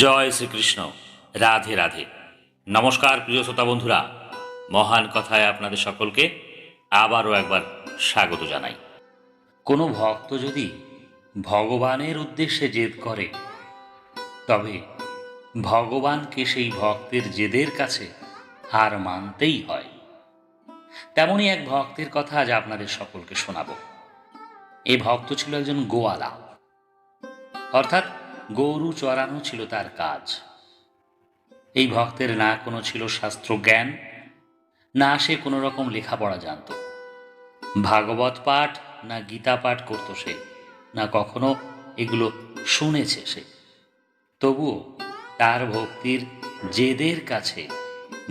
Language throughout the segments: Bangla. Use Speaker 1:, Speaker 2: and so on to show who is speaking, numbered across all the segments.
Speaker 1: জয় শ্রীকৃষ্ণ। রাধে রাধে। নমস্কার প্রিয় শ্রোতা বন্ধুরা। মহান কথায় আপনাদের সকলকে আবারও একবার স্বাগত জানাই। কোনো ভক্ত যদি ভগবানের উদ্দেশ্যে জেদ করে, তবে ভগবানকে সেই ভক্তের জেদের কাছে হার মানতেই হয়। তেমনই এক ভক্তের কথা আজ আপনাদের সকলকে শোনাব। এই ভক্ত ছিল একজন গোয়ালা। অর্থাৎ গরু চড়ানো ছিল তার কাজ। এই ভক্তের না কোনো ছিল শাস্ত্র জ্ঞান, না সে কোনো রকম লেখাপড়া জানত। ভাগবত পাঠ না গীতা পাঠ করত সে, না কখনো এগুলো শুনেছে সে। তবুও তার ভক্তির জেদের কাছে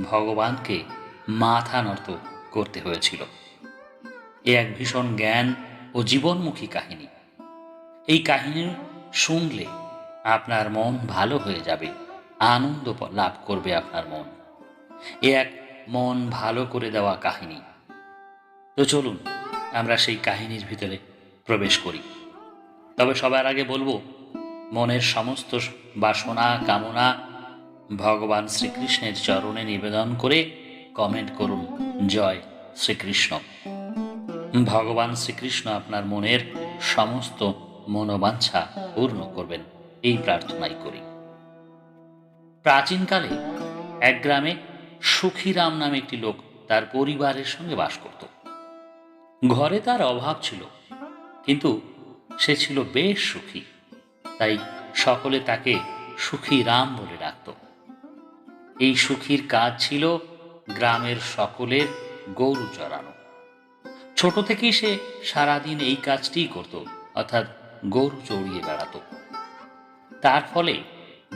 Speaker 1: ভগবানকে মাথা নত করতে হয়েছিল। এ এক ভীষণ জ্ঞান ও জীবনমুখী কাহিনী। এই কাহিনী শুনলে আপনার মন ভালো হয়ে যাবে। আনন্দ লাভ করবে আপনার মন। এ এক মন ভালো করে দেওয়া কাহিনী। তো চলুন, আমরা সেই কাহিনীর ভিতরে প্রবেশ করি। তবে সবার আগে বলব, মনের সমস্ত বাসনা, কামনা ভগবান শ্রীকৃষ্ণের চরণে নিবেদন করে কমেন্ট করুন, জয় শ্রীকৃষ্ণ। ভগবান শ্রীকৃষ্ণ আপনার মনের সমস্ত মনোবাঞ্ছা পূর্ণ করবেন। এই প্রার্থনাই করি। প্রাচীনকালে এক গ্রামে সুখীরাম নামে একটি লোক তার পরিবারের সঙ্গে বাস করত। ঘরে তার অভাব ছিল, কিন্তু সে ছিল বেশ সুখী, তাই সকলে তাকে সুখী রাম বলে ডাকত। এই সুখীর কাজ ছিল গ্রামের সকলের গরু চড়ানো ছোট থেকেই সে সারাদিন এই কাজটিই করত, অর্থাৎ গরু চড়িয়ে বেড়াতো। তার ফলে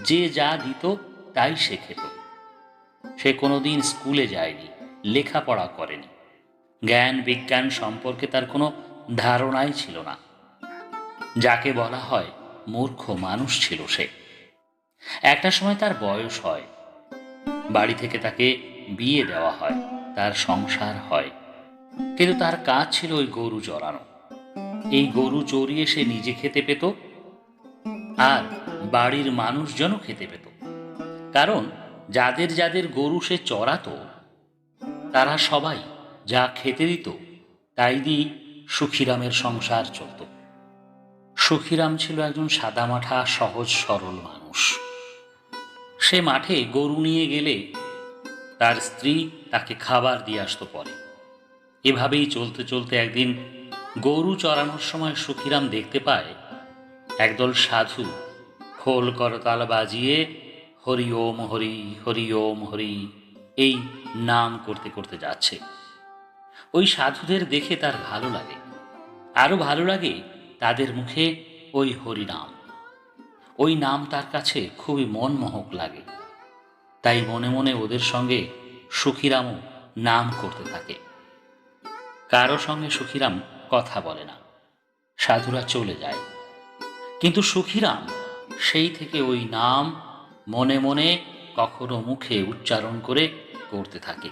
Speaker 1: যে যা দিত তাই সে খেত। সে কোনোদিন স্কুলে যায়নি, লেখাপড়া করেনি। জ্ঞান বিজ্ঞান সম্পর্কে তার কোনো ধারণাই ছিল না। যাকে বলা হয় মূর্খ মানুষ ছিল সে। একটা সময় তার বয়স হয়। বাড়ি থেকে তাকে বিয়ে দেওয়া হয়, তার সংসার হয়। কিন্তু তার কাজ ছিল ওই গরু চড়ানো। এই গরু চড়িয়ে সে নিজে খেতে পেত আর বাড়ির মানুষজনও খেতে পেত। কারণ যাদের যাদের গরু সে চড়াতো, তারা সবাই যা খেতে দিত, তাই দিয়ে সুখিরামের সংসার চলত। সুখিরাম ছিল একজন সাদামাঠা, সহজ, সরল মানুষ। সে মাঠে গরু নিয়ে গেলে তার স্ত্রী তাকে খাবার দিয়ে আসতো পরে। এভাবেই চলতে চলতে একদিন গরু চড়ানোর সময় সুখিরাম দেখতে পায় একদল সাধু খোল করতাল বাজিয়ে, হরি ওম, হরি হরি ওম, হরি এই নাম করতে করতে যাচ্ছে। ওই সাধুদের দেখে তার ভালো লাগে। আরও ভালো লাগে তাদের মুখে ওই হরিনাম ওই নাম তার কাছে খুবই মনমোহক লাগে। তাই মনে মনে ওদের সঙ্গে সুখিরামও নাম করতে থাকে। কারও সঙ্গে সুখিরাম কথা বলে না। সাধুরা চলে যায়। কিন্তু সুখীরাম, সেই থেকে ওই নাম মনে মনে কখনো মুখে উচ্চারণ করে করতে থাকে।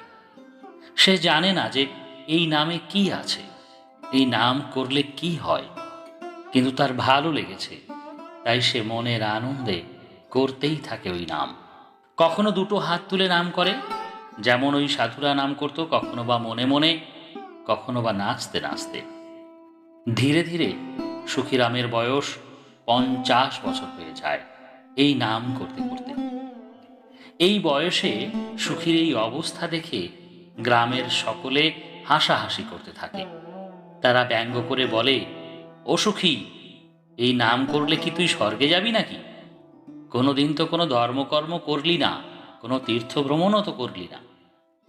Speaker 1: সে জানে না যে এই নামে কি আছে, এই নাম করলে কি হয়, কিন্তু তার ভালো লেগেছে, তাই সে মনের আনন্দে করতেই থাকে ওই নাম। কখনো দুটো হাত তুলে নাম করে, যেমন ওই সাধুরা নাম করত, কখনো বা মনে মনে, কখনো বা নাচতে নাচতে। ধীরে ধীরে সুখীরামের বয়স পঞ্চাশ বছর হয়ে যায় এই নাম করতে করতে। এই বয়সে সুখীর এই অবস্থা দেখে গ্রামের সকলে হাসাহাসি করতে থাকে। তারা ব্যঙ্গ করে বলে, ও সুখী, এই নাম করলে কি তুই স্বর্গে যাবি নাকি? কোনোদিন তো কোনো ধর্মকর্ম করলি না, কোনো তীর্থ ভ্রমণও তো করলি না।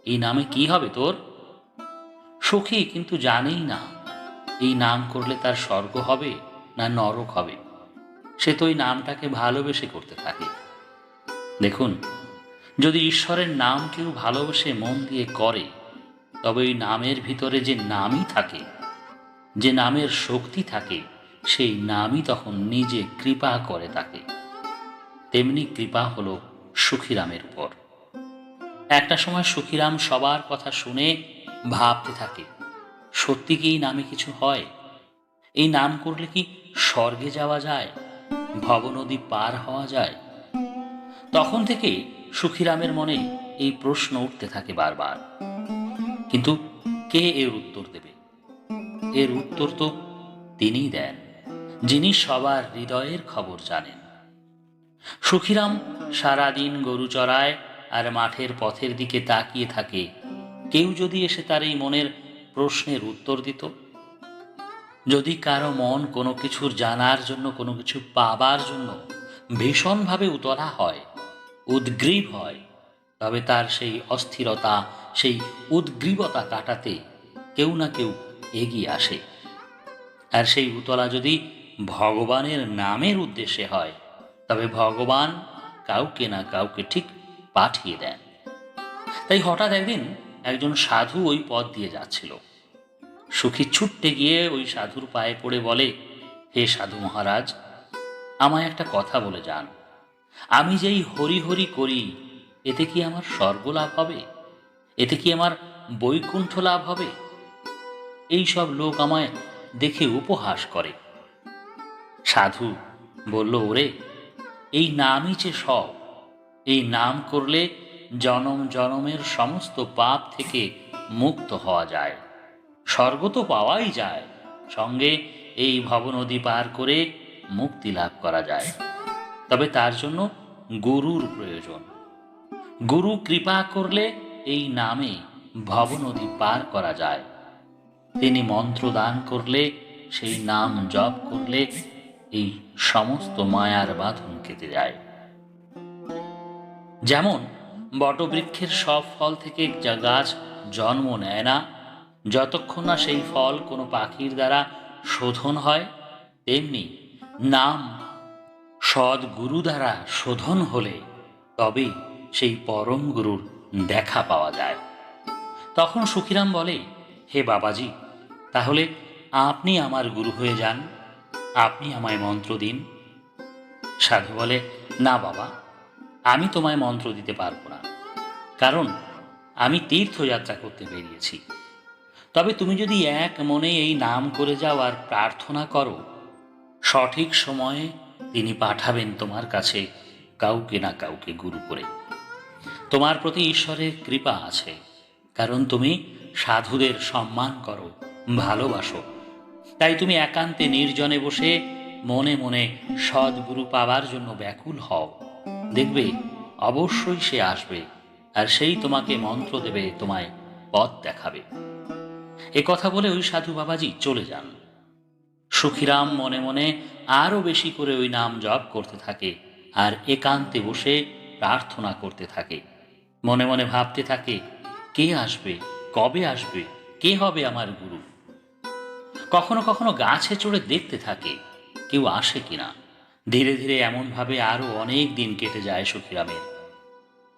Speaker 1: এই নামে কি হবে তোর? সুখী কিন্তু জানেই না, এই নাম করলে তার স্বর্গ হবে না নরক হবে। সে তো ওই নামটাকে ভালোবেসে করতে থাকে। দেখুন, যদি ঈশ্বরের নাম কেউ ভালোবেসে মন দিয়ে করে, তবে ওই নামের ভিতরে যে নামই থাকে, যে নামের শক্তি থাকে, সেই নামই তখন নিজে কৃপা করে তাকে। তেমনি কৃপা হল সুখিরামের উপর। একটা সময় সুখিরাম সবার কথা শুনে ভাবতে থাকে, সত্যি কি এই নামে কিছু হয়? এই নাম করলে কি স্বর্গে যাওয়া যায়? ভবনদী পার হওয়া যায়, তখন থেকে সুখিরামের মনে এই প্রশ্ন উঠতে থাকে বারবার। কিন্তু কে এর উত্তর দেবে? এর উত্তর তো তিনিই দেন, যিনি সবার হৃদয়ের খবর জানেন। সুখিরাম সারাদিন গরু চড়ায় আর মাঠের পথের দিকে তাকিয়ে থাকে, কেউ যদি এসে তার এই মনের প্রশ্নের উত্তর দিত। যদি কারও মন কোনো কিছুর জানার জন্য, কোনো কিছু পাবার জন্য ভীষণভাবে উতলা হয়, উদ্গ্রীব হয়, তবে তার সেই অস্থিরতা, সেই উদ্গ্রীবতা কাটাতে কেউ না কেউ এগিয়ে আসে। আর সেই উতলা যদি ভগবানের নামের উদ্দেশ্যে হয়, তবে ভগবান কাউকে না কাউকে ঠিক পাঠিয়ে দেন। তাই হঠাৎ একদিন একজন সাধু ওই পথ দিয়ে যাচ্ছিল। সুখী ছুটতে গিয়ে ওই সাধুর পায়ে পড়ে বলে, হে সাধু মহারাজ, আমায় একটা কথা বলে যান। আমি যেই হরি হরি করি, এতে কি আমার স্বর্গ লাভ হবে? এতে কি আমার বৈকুণ্ঠ লাভ হবে? এই সব লোক আমায় দেখে উপহাস করে। সাধু বলল, ওরে, এই নামই যে সব। এই নাম করলে জনম জনমের সমস্ত পাপ থেকে মুক্ত হওয়া যায়। স্বর্গ তো পাওয়াই যায়। সঙ্গে এই ভবনদী পার করে মুক্তি লাভ করা যায়। তবে তার জন্য গুরুর প্রয়োজন। গুরু কৃপা করলে এই নামে ভবনদী পার করা যায়। তিনি মন্ত্র দান করলে, সেই নাম জপ করলে এই সমস্ত মায়ার বাঁধন কেটে যায়। যেমন বটবৃক্ষের সব ফল থেকে যা গাছ জন্ম নেয় না যতক্ষণ না সেই ফল কোনো পাখির দ্বারা শোধন হয়, তেমনি নাম সদ্গুরু দ্বারা শোধন হলে তবে সেই পরম গুরুর দেখা পাওয়া যায়। তখন সুখিরাম বলে, হে বাবাজি, তাহলে আপনি আমার গুরু হয়ে যান, আপনি আমায় মন্ত্র দিন। সাধু বলে, না বাবা, আমি তোমায় মন্ত্র দিতে পারব না, কারণ আমি তীর্থযাত্রা করতে বেরিয়েছি। তবে তুমি যদি এক মনে এই নাম করে যাও আর প্রার্থনা করো, সঠিক সময়ে তিনি পাঠাবেন তোমার কাছে কাউকে না কাউকে গুরু করে। তোমার প্রতি ঈশ্বরের কৃপা আছে, কারণ তুমি সাধুদের সম্মান করো, ভালোবাসো। তাই তুমি একান্তে নির্জনে বসে মনে মনে সদ্গুরু পাবার জন্য ব্যাকুল হও। দেখবে, অবশ্যই সে আসবে আর সেই তোমাকে মন্ত্র দেবে, তোমায় পথ দেখাবে। এ কথা বলে ওই সাধু বাবাজি চলে যান। সুখিরাম মনে মনে আরও বেশি করে ওই নাম জপ করতে থাকে আর একান্তে বসে প্রার্থনা করতে থাকে। মনে মনে ভাবতে থাকে, কে আসবে, কবে আসবে, কে হবে আমার গুরু? কখনো কখনো গাছে চড়ে দেখতে থাকে, কেউ আসে কিনা। ধীরে ধীরে এমনভাবে আরও অনেক দিন কেটে যায় সুখিরামের।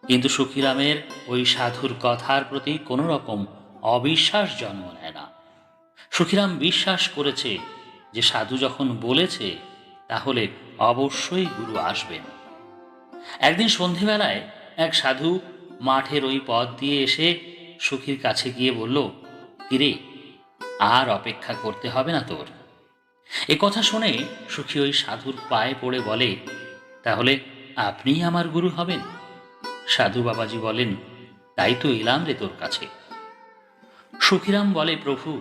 Speaker 1: কিন্তু সুখিরামের ওই সাধুর কথার প্রতি কোনো রকম অবিশ্বাস জন্ম নেয় না। সুখিরাম বিশ্বাস করেছে যে সাধু যখন বলেছে, তাহলে অবশ্যই গুরু আসবেন। একদিন সন্ধেবেলায় এক সাধু মাঠের ওই পথ দিয়ে এসে সুখীর কাছে গিয়ে বলল, কিরে, আর অপেক্ষা করতে হবে না তোর। এ কথা শুনে সুখী ওই সাধুর পায়ে পড়ে বলে, তাহলে আপনিই আমার গুরু হবেন? সাধু বাবাজি বলেন, তাই তো এলাম রে তোর কাছে। সুখিরাম বলে, প্রভু,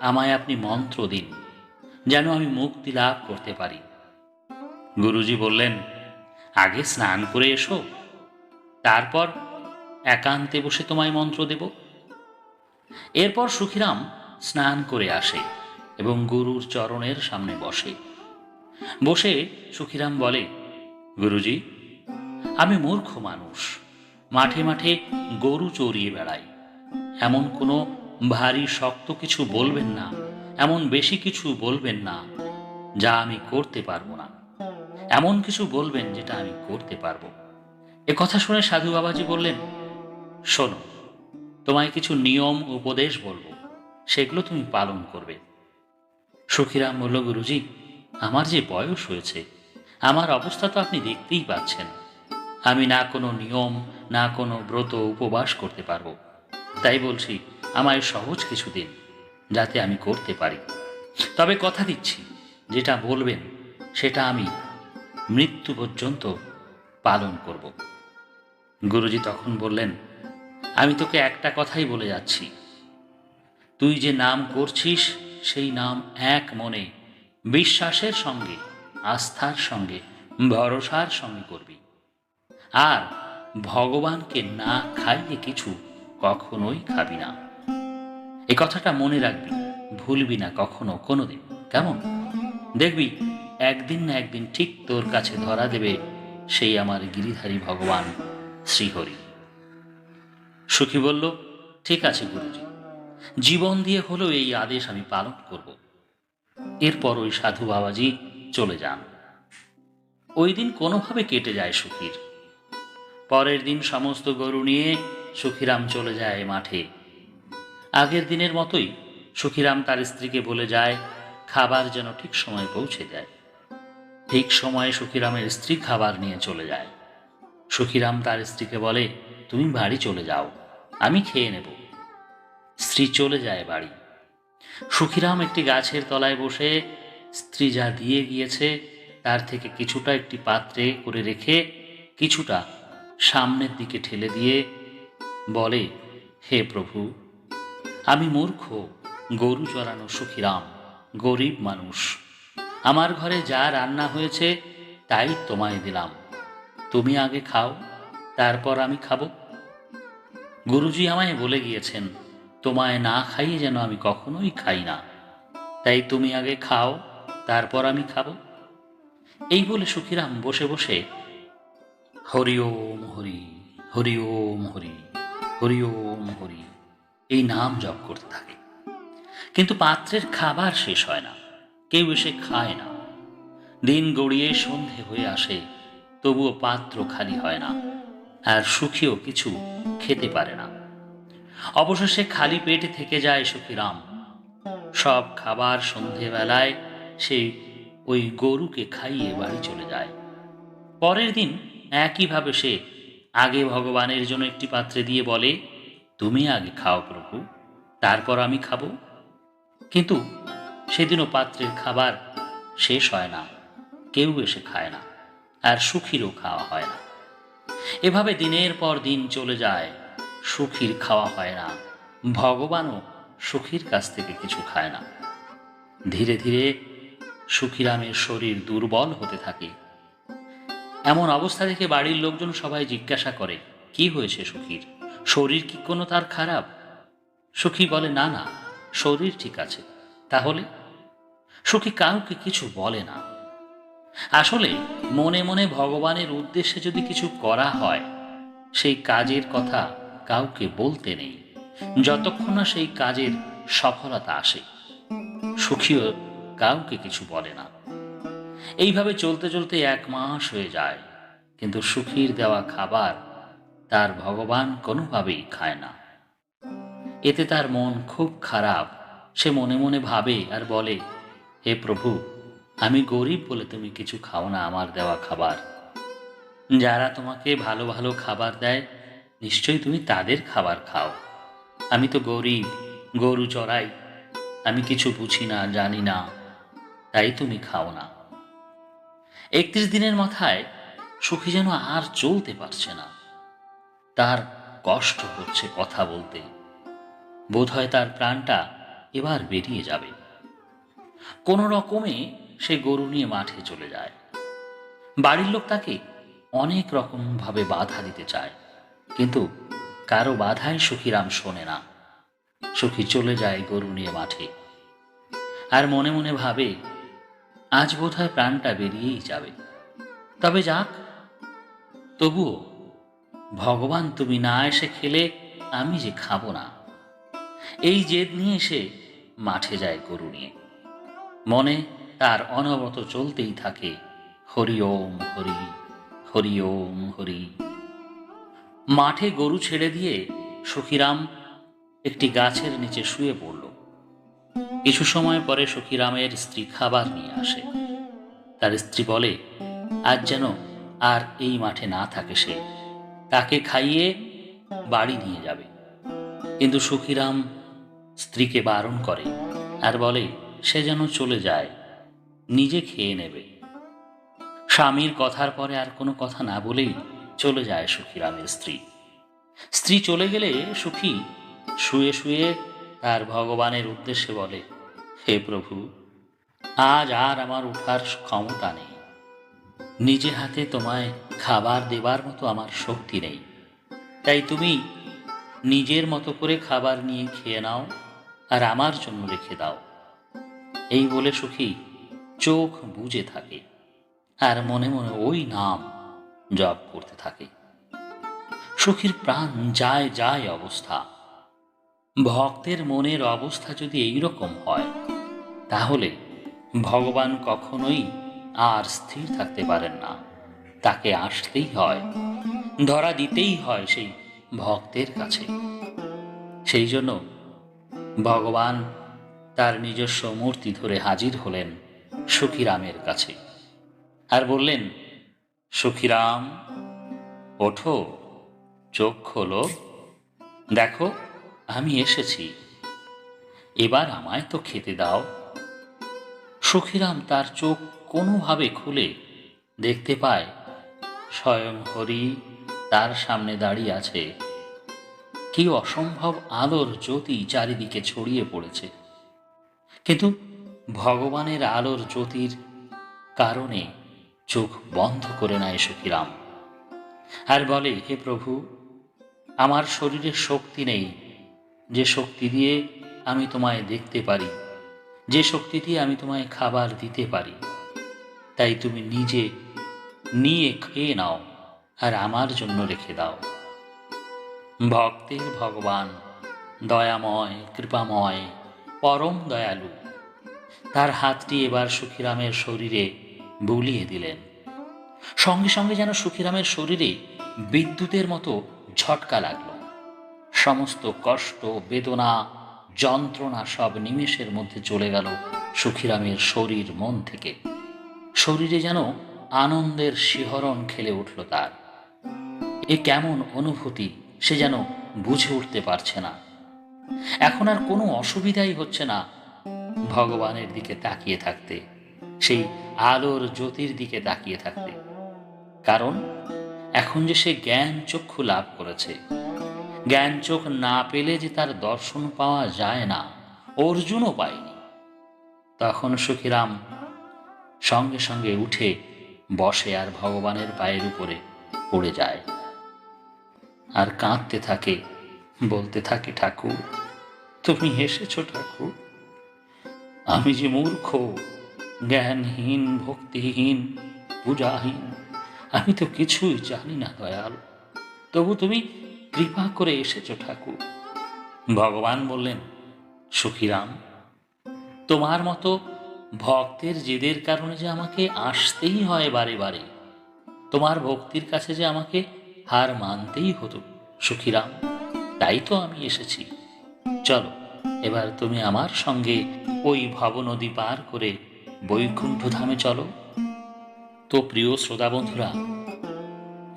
Speaker 1: আমায় আপনি মন্ত্র দিন, যেন আমি মুক্তি লাভ করতে পারি। গুরুজি বললেন, আগে স্নান করে এসো, তারপর একান্তে বসে তোমায় মন্ত্র দেব। এরপর সুখিরাম স্নান করে আসে এবং গুরুর চরণের সামনে বসে। বসে সুখিরাম বলে, গুরুজি, আমি মূর্খ মানুষ, মাঠে মাঠে গরু চড়িয়ে বেড়াই এমন কোনো ভারী শক্ত কিছু বলবেন না, এমন বেশি কিছু বলবেন না যা আমি করতে পারব না। এমন কিছু বলবেন যেটা আমি করতে পারব। এ কথা শুনে সাধু বাবাজি বললেন, শোনো, তোমায় কিছু নিয়ম উপদেশ বলব, সেগুলো তুমি পালন করবে। সুখীরাম বলল, গুরুজি, আমার যে বয়স হয়েছে, আমার অবস্থা তো আপনি দেখতেই পাচ্ছেন। আমি না কোনো নিয়ম, না কোনো ব্রত উপবাস করতে পারব। তাই বলছি, আমায় সহজ কিছু দিন, যাতে আমি করতে পারি। তবে কথা দিচ্ছি, যেটা বলবেন, সেটা আমি মৃত্যু পর্যন্ত পালন করব। গুরুজি তখন বললেন, আমি তোকে একটা কথাই বলে যাচ্ছি। তুই যে নাম করছিস, সেই নাম এক মনে, বিশ্বাসের সঙ্গে, আস্থার সঙ্গে, ভরসার সঙ্গে করবি। আর ভগবানকে না খাইয়ে কিছু কখনোই খাবি না। এ কথাটা মনে রাখবি, ভুলবি না কখনো, কোনোদিন। কেমন? দেখবি, একদিন না একদিন ঠিক তোর কাছে ধরা দেবে সেই আমার গিরিধারী ভগবান শ্রীহরি। সুখী বলল, ঠিক আছে গুরুজি। জীবন দিয়ে হলেও এই আদেশ আমি পালন করব। এরপর ওই সাধু বাবাজি চলে যান। ওই দিন কোনোভাবে কেটে যায় সুখীর। পরের দিন সমস্ত গরু নিয়ে সুখীরাম চলে যায় মাঠে। আগের দিনের মতোই সুখীরাম তার স্ত্রীকে বলে যায়, খাবার যেন ঠিক সময় পৌঁছে দেয় ঠিক সময়ে সুখীরামের স্ত্রী খাবার নিয়ে চলে যায়। সুখীরাম তার স্ত্রীকে বলে, তুমি বাড়ি চলে যাও, আমি খেয়ে নেব। স্ত্রী চলে যায় বাড়ি। সুখীরাম একটি গাছের তলায় বসে স্ত্রী যা দিয়ে গিয়েছে তার থেকে কিছুটা একটি পাত্রে করে রেখে কিছুটা সামনের দিকে ঠেলে দিয়ে বলে, হে প্রভু, আমি মূর্খ, গরু চড়ানো সুখীরাম, গরিব মানুষ। আমার ঘরে যা রান্না হয়েছে, তাই তোমায় দিলাম। তুমি আগে খাও, তারপর আমি খাব। গুরুজি আমায় বলে গিয়েছেন, তোমায় না খাইয়ে যেন আমি কখনোই খাই না। তাই তুমি আগে খাও, তারপর আমি খাব। এই বলে সুখীরাম বসে বসে, হরি ওম হরি হরি ওম হরি। হরি ওম হরি। এই নাম জপ করতে থাকে। কিন্তু পাত্রের খাবার শেষ হয় না। কেউ এসে খায় না। দিন গড়িয়ে সন্ধে হয়ে আসে, তবুও পাত্র খালি হয় না। আর সুখীও কিছু খেতে পারে না। অবশেষে খালি পেটে থেকে যায় সুখীরাম। সব খাবার সন্ধেবেলায় সে ওই গরুকে খাইয়ে বাড়ি চলে যায়। পরের দিন একইভাবে সে আগে ভগবানের জন্য একটি পাত্রে দিয়ে বলে, তুমি আগে খাও প্রভু, তারপর আমি খাব। কিন্তু সেদিনও পাত্রের খাবার শেষ হয় না, কেউ এসে খায় না, আর সুখীরও খাওয়া হয় না। এভাবে দিনের পর দিন চলে যায়, সুখীর খাওয়া হয় না, ভগবানও সুখীর কাছ থেকে কিছু খায় না। ধীরে ধীরে সুখীরামের শরীর দুর্বল হতে থাকে এমন অবস্থা দেখে বাড়ির লোকজন সবাই জিজ্ঞাসা করে, কি হয়েছে সুখীর? শরীর কি কোনো তার খারাপ? সুখী বলে, না না, শরীর ঠিক আছে। তাহলে? সুখী কাউকে কিছু বলে না। আসলে মনে মনে ভগবানের উদ্দেশ্যে যদি কিছু করা হয়, সেই কাজের কথা কাউকে বলতে নেই, যতক্ষণ না সেই কাজের সফলতা আসে। সুখীও কাউকে কিছু বলে না। এইভাবে চলতে চলতে এক মাস হয়ে যায়, কিন্তু সুখীর দেওয়া খাবার তার ভগবান কোনোভাবেই খায় না। এতে তার মন খুব খারাপ। সে মনে মনে ভাবে আর বলে, হে প্রভু, আমি গরিব বলে তুমি কিছু খাও না আমার দেওয়া খাবার। যারা তোমাকে ভালো ভালো খাবার দেয়, নিশ্চয়ই তুমি তাদের খাবার খাও। আমি তো গরিব, গরু চড়াই, আমি কিছু বুঝি না, জানি না, তাই তুমি খাও না। একত্রিশ দিনের মাথায় সুখী যেন আর চলতে পারছে না। তার কষ্ট হচ্ছে কথা বলতে। বোধহয় তার প্রাণটা এবার বেরিয়ে যাবে। কোনো রকমে সে গরু নিয়ে মাঠে চলে যায়। বাড়ির লোক তাকে অনেক রকমভাবে বাধা দিতে চায়। কিন্তু কারও বাধাই সুখীরাম শোনে না। সুখী চলে যায় গরু নিয়ে মাঠে। আর মনে মনে ভাবে আজ বোধহয় প্রাণটা বেরিয়েই যাবে। তবে যাক, তবুও ভগবান তুমি না এসে খেলে আমি যে খাব না। এই জেদ নিয়ে সে মাঠে যায় গরু নিয়ে। মনে তার অনবরত চলতেই থাকে, হরি ওম হরি হরি ওম হরি। মাঠে গরু ছেড়ে দিয়ে সখীরাম একটি গাছের নিচে শুয়ে পড়ল। কিছু সময় পরে সখীরামের স্ত্রী খাবার নিয়ে আসে। তার স্ত্রী বলে, আজ যেন আর এই মাঠে না থাকে সে। তাকে খাইয়ে বাড়ি নিয়ে যাবে। কিন্তু সুখীরাম স্ত্রীকে বারণ করে আর বলে, সে যেন চলে যায়, নিজে খেয়ে নেবে। স্বামীর কথার পরে আর কোনো কথা না বলেই চলে যায় সুখীরামের স্ত্রী। স্ত্রী চলে গেলে সুখী শুয়ে শুয়ে তার ভগবানের উদ্দেশ্যে বলে, হে প্রভু, আজ আর আমার উঠার ক্ষমতা নেই। নিজে হাতে তোমায় খাবার দেবার মতো আমার শক্তি নেই। তাই তুমি নিজের মতো করে খাবার নিয়ে খেয়ে নাও আর আমার জন্য রেখে দাও। এই বলে সুখী চোখ বুজে থাকে আর মনে মনে ওই নাম জপ করতে থাকে। সুখীর প্রাণ যায় যায় অবস্থা। ভক্তের মনের অবস্থা যদি এইরকম হয়, তাহলে ভগবান কখনোই আর স্থির থাকতে পারেন না। তাকে আসতেই হয়, ধরা দিতেই হয় সেই ভক্তের কাছে। সেই জন্য ভগবান তার নিজস্ব মূর্তি ধরে হাজির হলেন সুখীরামের কাছে আর বললেন, সুখীরাম, ওঠো, চোখ খোলো। দেখো আমি এসেছি। এবার আমায় তো খেতে দাও। সুখীরাম তার চোখ কোনোভাবে খুলে দেখতে পায়, স্বয়ং হরি তার সামনে দাঁড়িয়ে আছে। কি অসম্ভব আলোর জ্যোতি চারিদিকে ছড়িয়ে পড়েছে। কিন্তু ভগবানের আলোর জ্যোতির কারণে চোখ বন্ধ করে নেয় সুখীরাম। আর বলে, হে প্রভু, আমার শরীরে শক্তি নেই যে শক্তি দিয়ে আমি তোমায় দেখতে পারি, যে শক্তি দিয়ে আমি তোমায় খাবার দিতে পারি, তাই তুমি নিজে নিয়ে খেয়ে নাও আর আমার জন্য রেখে দাও। ভক্তের ভগবান, দয়াময়, কৃপাময়, পরম দয়ালু, তার হাতটি এবার সুখীরামের শরীরে বুলিয়ে দিলেন। সঙ্গে সঙ্গে যেন সুখীরামের শরীরে বিদ্যুতের মতো ঝটকা লাগল। সমস্ত কষ্ট, বেদনা, যন্ত্রণা সব নিমেষের মধ্যে চলে গেল সুখীরামের শরীর মন থেকে। শরীরে যেন আনন্দের শিহরণ খেলে উঠল তার। এ কেমন অনুভূতি, সে যেন বুঝে উঠতে পারছে না। এখন আর কোনো অসুবিধাই হচ্ছে না ভগবানের দিকে তাকিয়ে থাকতে, সেই আলোর জ্যোতির দিকে তাকিয়ে থাকতে। কারণ এখন যে সে জ্ঞান চক্ষু লাভ করেছে জ্ঞান চোখ না পেলে যে তার দর্শন পাওয়া যায় না, অর্জুনও পায়নি। তখন সুখীরাম সঙ্গে সঙ্গে উঠে বসে আর ভগবানের পায়ের উপরে পড়ে যায়। আর কাঁদতে থাকে, বলতে থাকে, ঠাকুর, তুমি এসেছ ঠাকুর, আমি যে মূর্খ, জ্ঞানহীন, ভক্তিহীন, পূজাহীন, আমি তো কিছুই জানি না দয়াল। তবু তুমি কৃপা করে এসেছ ঠাকুর। ভগবান বললেন, সুখীরাম, তোমার মতো ভক্তের জেদের কারণে যে আমাকে আসতেই হয় বারে বারে, তোমার ভক্তির কাছে যে আমাকে হার মানতেই হতো, সুখীরাম, তাই তো আমি এসেছি। চলো, এবার তুমি আমার সঙ্গে ওই ভবনদী পার করে বৈকুণ্ঠ ধামে চলো। তো প্রিয় শ্রোতা বন্ধুরা,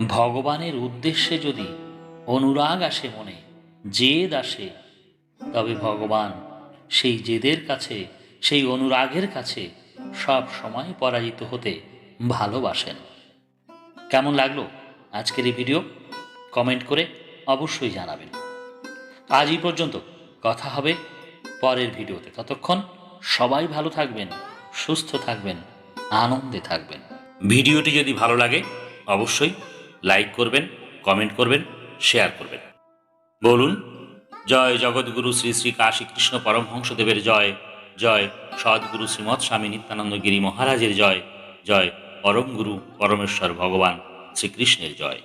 Speaker 1: ভগবানের উদ্দেশ্যে যদি অনুরাগ আসে মনে, জেদ আসে। তবে ভগবান সেই জেদের কাছে, সেই অনুরাগের কাছে সব সময় পরাজিত হতে ভালোবাসেন। কেমন লাগল আজকের এই ভিডিও? কমেন্ট করে অবশ্যই জানাবেন। আজ এই পর্যন্ত কথা হবে পরের ভিডিওতে। ততক্ষণ সবাই ভালো থাকবেন, সুস্থ থাকবেন, আনন্দে থাকবেন। ভিডিওটি যদি ভালো লাগে, অবশ্যই লাইক করবেন, কমেন্ট করবেন। শেয়ার করবেন। বলুন, জয় জগৎগুরু শ্রী শ্রী কাশী কৃষ্ণ পরমহংসদেবের জয় জয় সদ্গুরু শ্রীমৎ স্বামী নিত্যানন্দ গিরি মহারাজের জয় জয় পরম গুরু পরমেশ্বর ভগবান শ্রীকৃষ্ণের জয়।